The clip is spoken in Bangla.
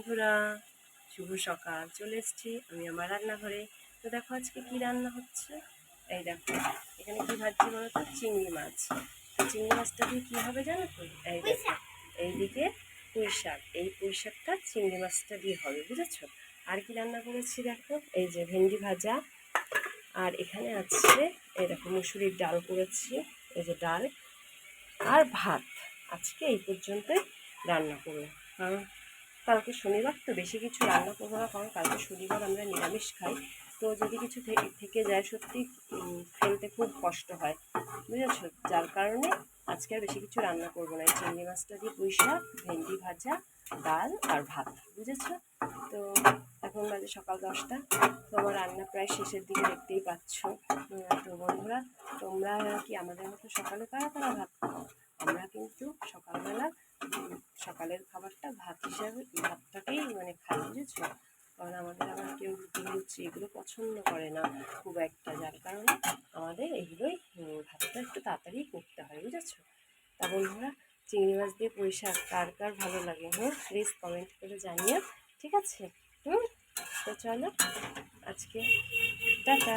বন্ধুরা শুভ সকাল। চলে এসেছি আমি আমার রান্নাঘরে। তো দেখো আজকে কি রান্না হচ্ছে? এই দেখো এখানে কি ভাজছি বলো তো চিংড়ি মাছ। চিংড়ি মাছটা দিয়ে কী হবে জানো তো? এই দেখো এইদিকে পুঁই শাক এই পুঁই শাকটা চিংড়ি মাছটা দিয়ে হবে বুঝেছ? আর কি রান্না করেছি দেখো? এই যে ভেন্ডি ভাজা। আর এখানে আছে এই দেখো মুসুরির ডাল করেছি এই যে ডাল। আর ভাত। আজকে এই পর্যন্তই রান্না করব। কারণ কালকে শনিবার, তো বেশি কিছু রান্না করব না, কারণ কালকে শনিবার আমরা নিরামিষ খাই। তো যদি কিছু থেকে যায় সত্যি ফেলতে খুব কষ্ট হয়। বুঝেছ? যার কারণে আজকে আর বেশি কিছু রান্না করব না। এই চিংড়ি মাছটা দিয়ে পুঁই শাক, ভেন্ডি ভাজা, ডাল আর ভাত, বুঝেছ? তো এখন বাজে সকাল দশটা। তো আমার রান্না প্রায় শেষের দিকে দেখতেই পাচ্ছ। তো বন্ধুরা, তোমরা কি আমাদের মতো সকালে কারা কারা ভাত খাও? আমরা কিন্তু সকালবেলা সকালের খাবারটা ভাত হিসাবে, ভাতটাকেই মানে খাই, বুঝেছ? কারণ আমাদের আবার কেউ রুটি, লুচি এগুলো পছন্দ করে না খুব একটা, যার কারণে আমাদের এগুলোই ভাতটা একটু তাড়াতাড়ি করতে হয়, বুঝেছ? তা বন্ধুরা, চিংড়ি মাছ দিয়ে শাক কার কার ভালো লাগে, হুম? প্লিজ কমেন্ট করে জানিও, ঠিক আছে? হুম? তো চলো, আজকে টাটা।